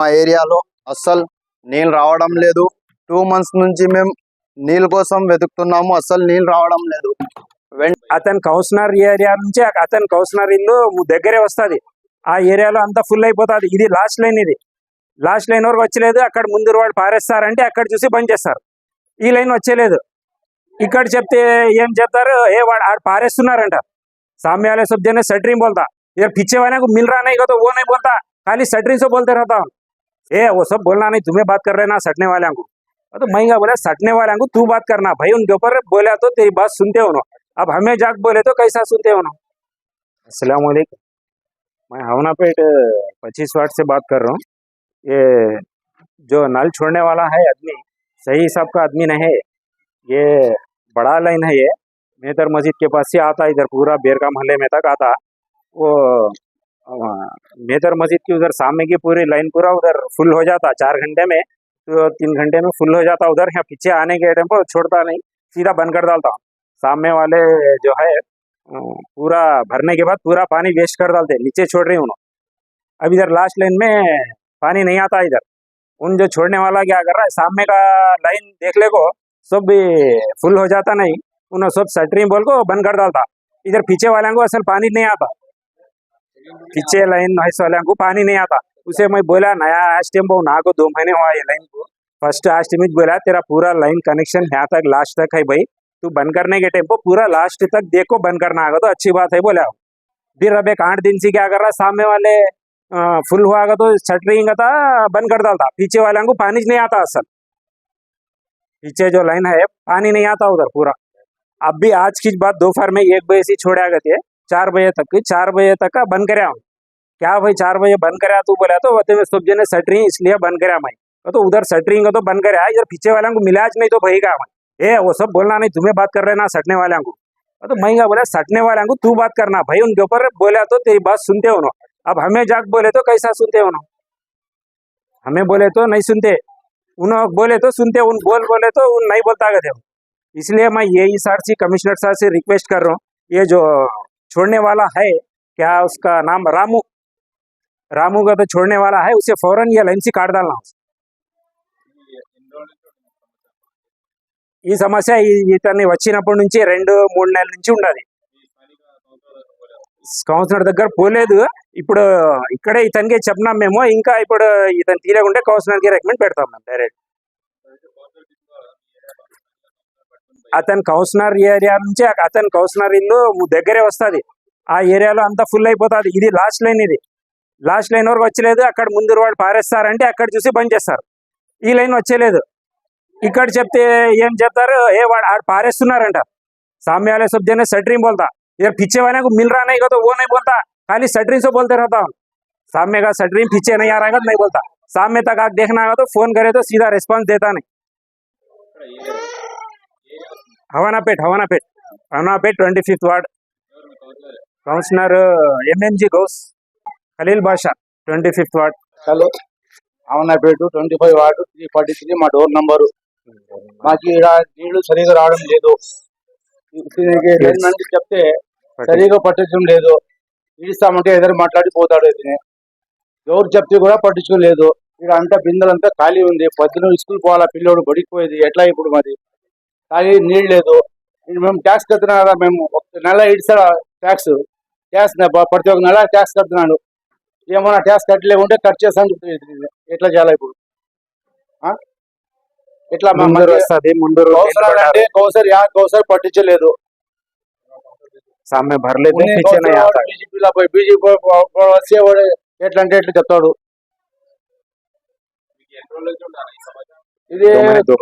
మా ఏరియాలో అస్సలు నీళ్ళు రావడం లేదు టూ మంత్స్ నుంచి మేము నీళ్ళ కోసం వెతుకుతున్నాము అస్సలు నీళ్ళు రావడం లేదు వెంట అతని కౌన్సిలర్ ఏరియా నుంచి అతని కౌన్సిలర్ ఇల్లు దగ్గరే వస్తది ఆ ఏరియాలో అంతా ఫుల్ అయిపోతుంది ఇది లాస్ట్ లైన్ ఇది లాస్ట్ లైన్ వరకు వచ్చలేదు అక్కడ ముందు వాడు పారేస్తారంటే అక్కడ చూసి బంద్ చేస్తారు ఈ లైన్ వచ్చేలేదు ఇక్కడ చెప్తే ఏం చెప్తారు ఏ వాడు ఆడు పారేస్తున్నారంట सामने वाले सब जने सटरिंग बोलता यार पीछे वाले को मिल रहा नहीं का तो वो नहीं बोलता खाली सटरिंग से बोलते रहता हूँ ए, वो सब बोलना नहीं, तुम्हें बात कर रहे ना, सटने वाले को तो मैं क्या बोला, सटने वाले को तू बात करना। भाई, उनके ऊपर बोला तो तेरी बात सुनते हो अब हमें जाग बोले तो कैसा सुनते हो ना मैं हवनापेट पच्चीस वाट से बात कर रहा हूँ। ये जो नल छोड़ने वाला है आदमी, सही हिसाब का आदमी नहीं है। ये बड़ा लाइन है ये। मेहतर मस्जिद के पास से आता, इधर पूरा बेरका मोहल्ले में तक आता। वो अ, मेहतर मस्जिद की उधर सामने की पूरी लाइन पूरा उधर फुल हो जाता चार घंटे में। तो तीन घंटे में फुल हो जाता उधर यहाँ पीछे आने के टाइम पर छोड़ता नहीं सीधा बंद कर डालता हूँ। सामने वाले जो है पूरा भरने के बाद पूरा पानी वेस्ट कर डालते नीचे छोड़ रही हूँ अब इधर लास्ट लाइन में पानी नहीं आता इधर। उन जो छोड़ने वाला क्या कर रहा है सामने का लाइन देख ले को सब फुल हो जाता नहीं उन्होंने सब सटरी बोल को बंद कर डालता। इधर पीछे वाले को असल पानी नहीं आता। पीछे लाइन हाइस वाले को पानी नहीं आता। उसे मैं बोला, नया आस्टिम बहु ना को दो महीने हुआ ये लाइन को। फ़र्स्ट आस्टिमित बोला, तेरा पूरा लाइन कनेक्शन यहाँ तक लास्ट तक है भाई। तू बंद करने के टाइम पर लास्ट तक देखो बंद करना आगा तो अच्छी बात है बोला। फिर अब एक आठ दिन से क्या कर रहा सामने वाले फुल हुआ तो सटरिंग था, बंद कर डालता। पीछे वाले को पानी नहीं आता असल। पीछे जो लाइन है, पानी नहीं आता उधर पूरा। अब भी आज की बात दोपहर में एक बजे से छोड़ा गए थे। चार बजे तक, चार बजे तक का बंद कराया हूँ क्या भाई चार बजे बंद कराया तू बोला तो वो सब जने सटरिंग इसलिए बंद कराया मैं तो उधर सटरिंग तो बंद कराया इधर पीछे वाले को मिला नहीं तो भाई का मैं ए, वो सब बोलना नहीं, तुम्हें बात कर रहे ना सटने वाले को। तो मैं क्या बोला, सटने वाले को तू बात करना भाई, उनके ऊपर बोला तो तेरी बात सुनते हो अब हमें जाग बोले तो कैसा सुनते हो हमें बोले तो नहीं सुनते। उन्होंने बोले तो सुनते, उन बोल बोले तो उन नहीं बोलता गए इसलिए मैं यही सर से कमिश्नर सर से रिक्वेस्ट कर रहा हूँ। ये जो छोड़ने वाला है क्या उसका नाम रामू रामू का तो छोड़ने वाला है उसे फौरन ये लाइन से काट डालना ఈ సమస్య ఈ- ఇతన్ని వచ్చినప్పటి నుంచి రెండు మూడు నెలల నుంచి ఉండదు కౌన్సిలర్ దగ్గర పోలేదు ఇప్పుడు ఇక్కడే ఇతనికి చెప్పినాం మేము ఇంకా ఇప్పుడు ఇతను తీయకుంటే కౌన్సిలర్కి రికమెండ్ పెడతాం మేము డైరెక్ట్ అతని కౌన్సిలర్ ఏరియా నుంచి అతని కౌన్సిలర్ ఇల్లు దగ్గరే వస్తది ఆ ఏరియాలో అంతా ఫుల్ అయిపోతుంది ఇది లాస్ట్ లైన్ ఇది లాస్ట్ లైన్ వరకు వచ్చలేదు అక్కడ ముందు వాడు పారేస్తారంటే అక్కడ చూసి బంద్ చేస్తారు ఈ లైన్ వచ్చేలేదు ఇక్కడ చెప్తే ఏం చెప్తారు ఏ వాడు ఆడు పారేస్తున్నారంట सामने वाले सब जने सटरिंग बोलता यार पीछे वाले को मिल रहा नहीं का तो वो नहीं बोलता खाली सटरिंग से बोलते रहता हूँ सामने का सटरिंग पीछे नहीं आ रहा है तो नहीं बोलता सामने तक आग देखना होगा तो फोन करे तो सीधा रिस्पांस देता नहीं Havanapet Havanapet. Havanapet twenty fifth ward. Councillor MMG Ghouse Khaleel Basha twenty fifth ward. Hello. Havanapeta twenty five ward three forty three మా డోర్ నంబరు. మాకు ఇక్కడ నీళ్ళు సరిగా రావడం లేదు. చెప్తే సరిగా పట్టించడం లేదు. ఇడిస్తామంటే ఎదురు మాట్లాడిపోతాడు ఎవరు చెప్తే కూడా పట్టించుకోలేదు. ఇక్కడ అంతా బిందెలంతా ఖాళీ ఉంది. పొద్దున స్కూల్ పోవాలా పిల్లోడు బడికి పోయేది. ఎట్లా ఇప్పుడు మరి? కానీ నీళ్ళు లేదు. మేము ట్యాక్స్ కడుతున్నాం మేము ఒక నెల ఇడిసాడు ట్యాక్స్. ట్యాక్స్ ప్రతి ఒక్క నెల ట్యాక్స్ కడుతున్నాడు. ఏమన్నా ట్యాక్స్ కట్టలేకుంటే కట్ చేస్తాను ఎట్లా చేయాలి ఇప్పుడు? ఇట్లా కౌసర్ అంటే కౌసర్ యా కౌసర్ పట్టించలేదు. బీజేపీలో పోయి బీజేపీ వచ్చే ఎట్లా అంటే ఎట్లా చెప్తాడు? ఇది రెండు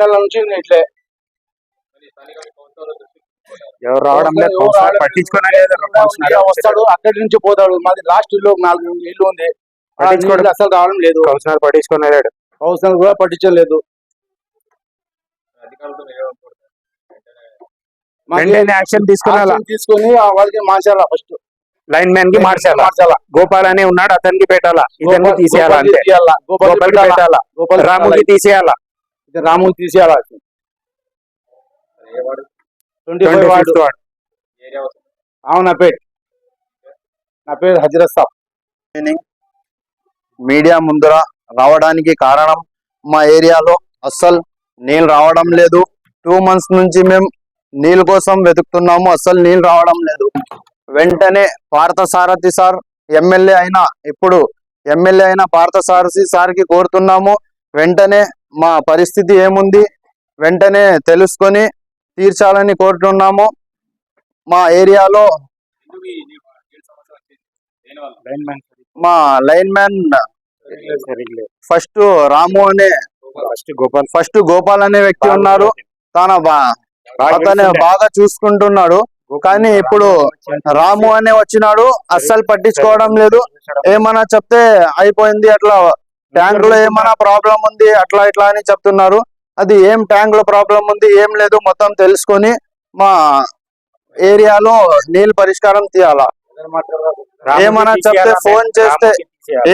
నెలల నుంచి ఇట్లే. ఎవరు రావడం లేదు కౌన్సిలర్ కౌన్సిలర్ వస్తాడు అక్కడి నుంచి పోతాడు. మాది లాస్ట్ ఇల్లు నాలుగు ఇల్లు ఉంది. అసలు రావడం లేదు. కౌన్సిలర్ పట్టించుకునే కౌసర్ కూడా పట్టించలేదు. యాక్షన్ తీసుకొని వాళ్ళకి మార్చాలా ఫస్ట్? లైన్ మ్యాన్కి మార్చాలా? మార్చాలా? గోపాల్ అని ఉన్నాడు అతనికి పెట్టాలా? ఇతనికి తీసేయాలా గోపాల్ పెట్టాలా. రాముకి. తీసేయాలా? రాముకి తీసేయాలా? Twenty five ward. అవును నా పేరు. నా పేరు హజరత్ సాబ్. మీడియా ముందర రావడానికి కారణం మా ఏరియాలో అస్సలు నీళ్ళు రావడం లేదు. టూ మంత్స్ నుంచి మేము నీళ్ళ కోసం వెతుకుతున్నాము అస్సలు నీళ్ళు రావడం లేదు. వెంటనే పార్థ సారథి సార్ ఎమ్మెల్యే అయినా ఇప్పుడు ఎమ్మెల్యే అయిన పార్థ సారథి సార్కి కోరుతున్నాము. వెంటనే మా పరిస్థితి ఏముంది? వెంటనే తెలుసుకొని తీర్చాలని కోరుతున్నాము. మా ఏరియాలో మా లైన్ మ్యాన్ ఫస్ట్ రాము అనే ఫస్ట్ గోపాల్. ఫస్ట్ గోపాల్ అనే వ్యక్తి ఉన్నారు. తన అతను బాగా చూసుకుంటున్నాడు. కానీ ఇప్పుడు రాము అనే వచ్చినాడు. అస్సలు పట్టించుకోవడం లేదు. ఏమన్నా చెప్తే అయిపోయింది అట్లా. ట్యాంక్లో ఏమైనా ప్రాబ్లం ఉంది అట్లా ఇట్లా అని చెప్తున్నారు. అది ఏం ట్యాంక్లో ప్రాబ్లం ఉంది ఏం లేదు మొత్తం తెలుసుకొని మా ఏరియాలో నీళ్ళు పరిష్కారం తీయాలా. ఏమన్నా చెప్తే ఫోన్ చేస్తే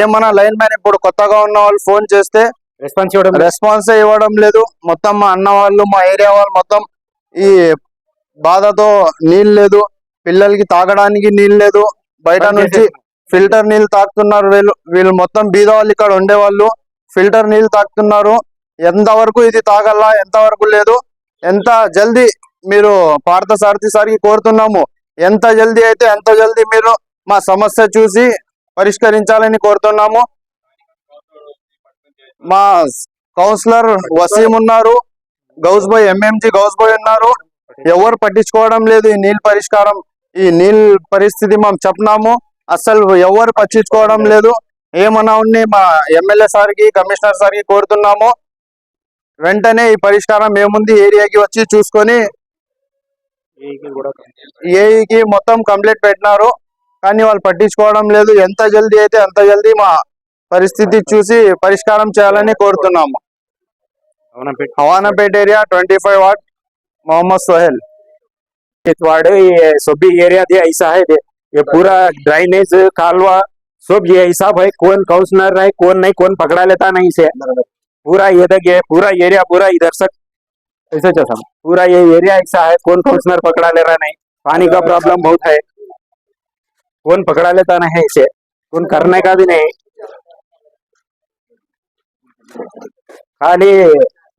ఏమన్నా లైన్ మ్యాన్ ఇప్పుడు కొత్తగా ఉన్న వాళ్ళు ఫోన్ చేస్తే రెస్పాన్స్ ఇవ్వడం రెస్పాన్స్ ఇవ్వడం లేదు. మొత్తం మా అన్న వాళ్ళు మా ఏరియా వాళ్ళు మొత్తం ఈ బాధతో నీళ్ళు లేదు. పిల్లలకి తాగడానికి నీళ్ళు లేదు. బయట నుంచి ఫిల్టర్ నీళ్ళు తాగుతున్నారు వీళ్ళు. వీళ్ళు మొత్తం బీద వాళ్ళు ఇక్కడ ఉండేవాళ్ళు. ఫిల్టర్ నీళ్ళు తాగుతున్నారు ఎంతవరకు ఇది తాగల్లా ఎంతవరకు లేదు ఎంత జల్దీ మీరు పార్థ సారథి సార్కి కోరుతున్నాము ఎంత జల్దీ అయితే ఎంత జల్దీ మీరు మా సమస్య చూసి పరిష్కరించాలని కోరుతున్నాము. మా కౌన్సిలర్ వసీం ఉన్నారు Ghouse bye MMG Ghouse bye ఉన్నారు. ఎవరు పట్టించుకోవడం లేదు ఈ నీళ్ళ పరిష్కారం ఈ నీళ్ళ పరిస్థితి మనం చెప్పినాము అసలు ఎవరు పట్టించుకోవడం లేదు. ఏమన్నా ఉన్ని మా ఎమ్మెల్యే సార్కి కమిషనర్ సార్కి కోరుతున్నాము. వెంటనే ఈ పరిష్కారం ఏముంది ఏరియాకి వచ్చి చూసుకొని ఏఈకి మొత్తం కంప్లీట్ పెట్టినారు కానీ వాళ్ళు పట్టించుకోవడం లేదు ఎంత జల్దీ అయితే అంత జల్దీ మా పరిస్థితి చూసి పరిష్కారం చేయాలని కోరుతున్నాము Havanapet area twenty five ward Mohammed Sohail ward ये सभी एरिया दे ऐसा है दे ये पूरा ड्राइनेज कालवा सब ये हिसाब है कौन काउंसलर है कौन नहीं कौन पकड़ा लेता नहीं से पूरा ये तक ये पूरा एरिया पूरा इधर तक ऐसे चलता पूरा ये एरिया ऐसा है, कौन काउंसलर पकड़ा ले रहा नहीं, पानी का प्रॉब्लम बहुत है। कौन पकड़ा लेता नहीं इसे? कौन करने का भी नहीं। खाली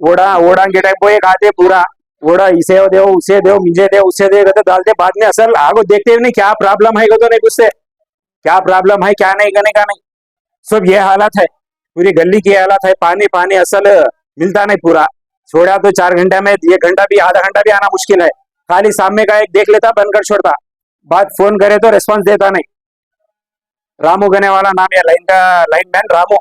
ओड़ा ओड़ा गिटा पोए खाते पूरा। ओड़ा इसे दे, उसे दे, मुझे दे, उसे दे तो डालते बाद में असल आगो देखते नहीं क्या प्रॉब्लम है तो नहीं क्या प्रॉब्लम है, क्या नहीं करने का नहीं। सब ये हालत है। पूरी गली की हालत है, पानी पानी असल मिलता नहीं पूरा। छोड़ा तो चार घंटे में, एक घंटा भी, आधा घंटा भी आना मुश्किल है। खाली सामने का एक देख लेता, बनकर छोड़ता। बात फ़ोन करे तो रेस्पॉन्स देता नहीं। रामू गने वाला नाम है लाइन का लाइन मैन रामू।